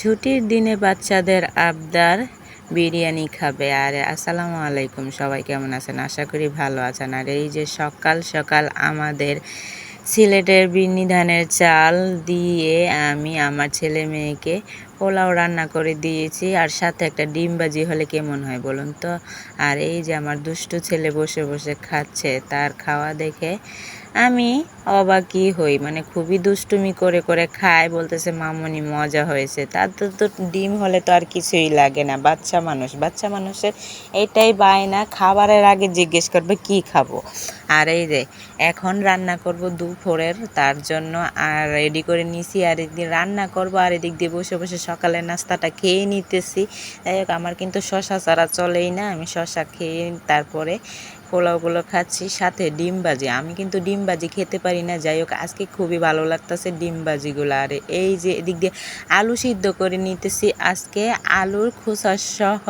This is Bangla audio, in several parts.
ছুটির দিনে বাচ্চাদের আবদার বিরিয়ানি খাবে। আর আসসালামু আলাইকুম, সবাই কেমন আছেন? আশা করি ভালো আছেন। আর এই যে সকাল সকাল আমাদের সিলেটের বিন্নি ধানের চাল দিয়ে আমি আমার ছেলে মেয়েকে পোলাও রান্না করে দিয়েছি, আর সাথে একটা ডিম বাজি হলে কেমন হয় বলুন তো? আর এই যে আমার দুষ্টু ছেলে বসে বসে খাচ্ছে, তার খাওয়া দেখে আমি অবাকই হই মানে খুবই দুষ্টুমি করে করে খায়, বলতেছে, মামনি, মজা হয়েছে। তার তো তো ডিম হলে তো আর কিছুই লাগে না, বাচ্চা মানুষ, বাচ্চা মানুষের এটাই বায়না খাবারের আগে জিজ্ঞেস করবে, কি খাব? আর এই যে এখন রান্না করব দুপুরের, তার জন্য আর রেডি করে নিছি, আর এদিকে রান্না করব, আর এদিক দিয়ে বসে বসে সকালের নাস্তাটা খেয়ে নিতেছি। যাই হোক, আমার কিন্তু শশা ছাড়া চলেই না। আমি শশা খেয়ে তারপরে পোলাওগুলো খাচ্ছি, সাথে ডিম ভাজি। আমি কিন্তু ডিম ভাজি খেতে পারি না। যাই হোক, আজকে খুবই ভালো লাগতেছে ডিম ভাজিগুলো। আর এই যে এদিক দিয়ে আলু সিদ্ধ করে নিতেছি, আজকে আলুর খোসা সহ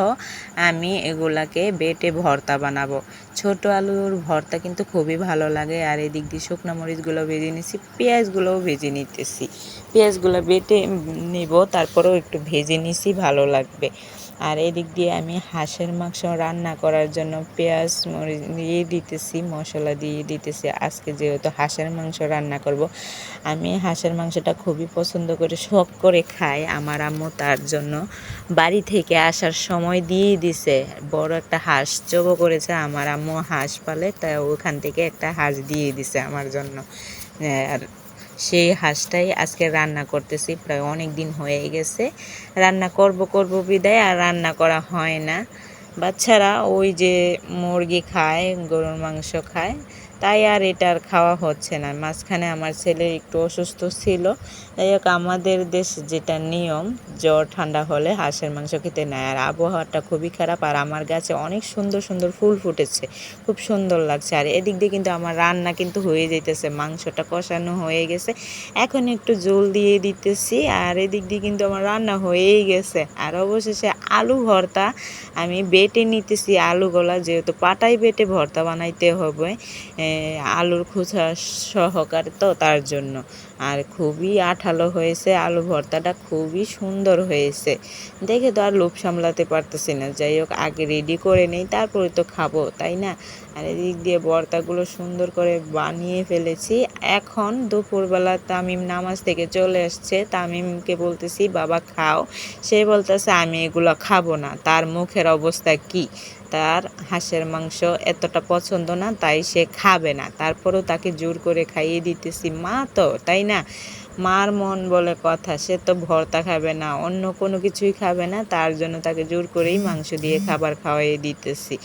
আমি এগুলাকে বেটে ভর্তা বানাবো। ছোট আলুর ভর্তা কিন্তু খুবই ভালো লাগে। আর এদিক দিয়ে শুকনো মরিচগুলো ভেজে নিছি, পেঁয়াজগুলোও ভেজে নিতেছি। পেঁয়াজগুলো বেটে নিব, তারপরেও একটু ভেজে নিছি, ভালো লাগবে। আর এদিক দিয়ে আমি হাঁসের মাংস রান্না করার জন্য পেঁয়াজ মরিচ দিয়ে দিতেছি, মশলা দিয়ে দিতেছি। আজকে যেহেতু হাঁসের মাংস রান্না করব, আমি হাঁসের মাংসটা খুবই পছন্দ করে, শখ করে খাই। আমার আম্মু তার জন্য বাড়ি থেকে আসার সময় দিয়ে দিছে। বড় একটা হাঁস চোখও করেছে, আমার আম্মু হাঁস পালে, তা ওখান থেকে একটা হাঁস দিয়ে দিছে আমার জন্য। আর সেই হাঁসটাই আজকে রান্না করতেছি, প্রায় অনেক দিন হয়ে গেছে। রান্না করব করব বিদায়, আর রান্না করা হয় না। বাচ্চারা ওই যে মুরগি খায়, গরুর মাংস খায় তাই আর এটার খাওয়া হচ্ছে না। মাঝখানে আমার ছেলে একটু অসুস্থ ছিল। যাই হোক, আমাদের দেশ যেটা নিয়ম, জ্বর, ঠান্ডা হলে হাঁসের মাংস খেতে নেয়। আর আবহাওয়াটা খুবই খারাপ, আর আমার গাছে অনেক সুন্দর সুন্দর ফুল ফুটেছে। খুব সুন্দর লাগছে। আর এদিক দিয়ে কিন্তু আমার রান্না কিন্তু হয়ে যেতেছে মাংসটা কষানো হয়ে গেছে। এখন একটু জল দিয়ে দিতেছি, আর এদিক দিয়ে কিন্তু আমার রান্না হয়েই গেছে। আর অবশেষে আলু ভর্তা আমি বেটে নিতেছি। আলুগুলা যেহেতু পাটাই বেটে ভর্তা বানাইতে হবে আলুর খোসা সহকারে তো তার জন্য। আর খুবই আঠালো হয়েছে, আলু ভর্তাটা খুবই সুন্দর হয়েছে। দেখে তো আর লোভ সামলাতে পারতেছি না। যাই হোক, আগে রেডি করে নেই, তারপরে তো খাব, তাই না? আর এদিক দিয়ে ভর্তাগুলো সুন্দর করে বানিয়ে ফেলেছি। এখন দুপুরবেলা তামিম নামাজ থেকে চলে আসছে। তামিমকে বলতেছি, বাবা, খাও। সে বলতেছে, আমি এগুলো খাব না। তার মুখের অবস্থা কি? তার হাঁসের মাংস এতটা পছন্দ না, তাই সে খাবে না। তারপরেও তাকে জোর করে খাইয়ে দিতেছি। মা তো, তাই না? মার মন বলে কথা, সে তো ভর্তা খাবে না, অন্য কোনো কিছুই খাবে না, তার জন্য তাকে জোর করেই মাংস দিয়ে খাবার খাওয়াইয়ে দিতেছি।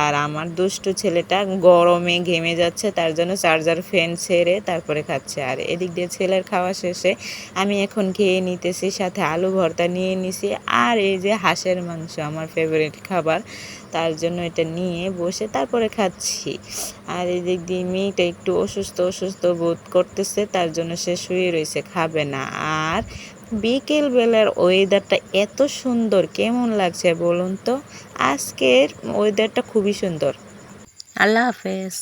আর আমার দুষ্টু ছেলেটা গরমে ঘেমে যাচ্ছে, তার জন্য চার্জার ফ্যান ছেড়ে তারপরে খাচ্ছে। আর এদিক দিয়ে ছেলের খাওয়া শেষে আমি এখন খেয়ে নিতেছি, সাথে আলু ভর্তা নিয়ে নিছি। আর এই যে হাঁসের মাংস, আমার ফেভারিট খাবার, তার জন্য এটা নিয়ে বসে তারপরে খাচ্ছি। আর এদিক দিয়ে মেয়েটা একটু অসুস্থ অসুস্থ বোধ করতেছে, তার জন্য সে শুয়ে রয়েছে। খাবে না। আর বিকেল বেলার ওয়েদারটা এত সুন্দর, কেমন লাগছে বলুন তো? আজকের ওয়েদারটা খুবই সুন্দর। আল্লাহ হাফেজ।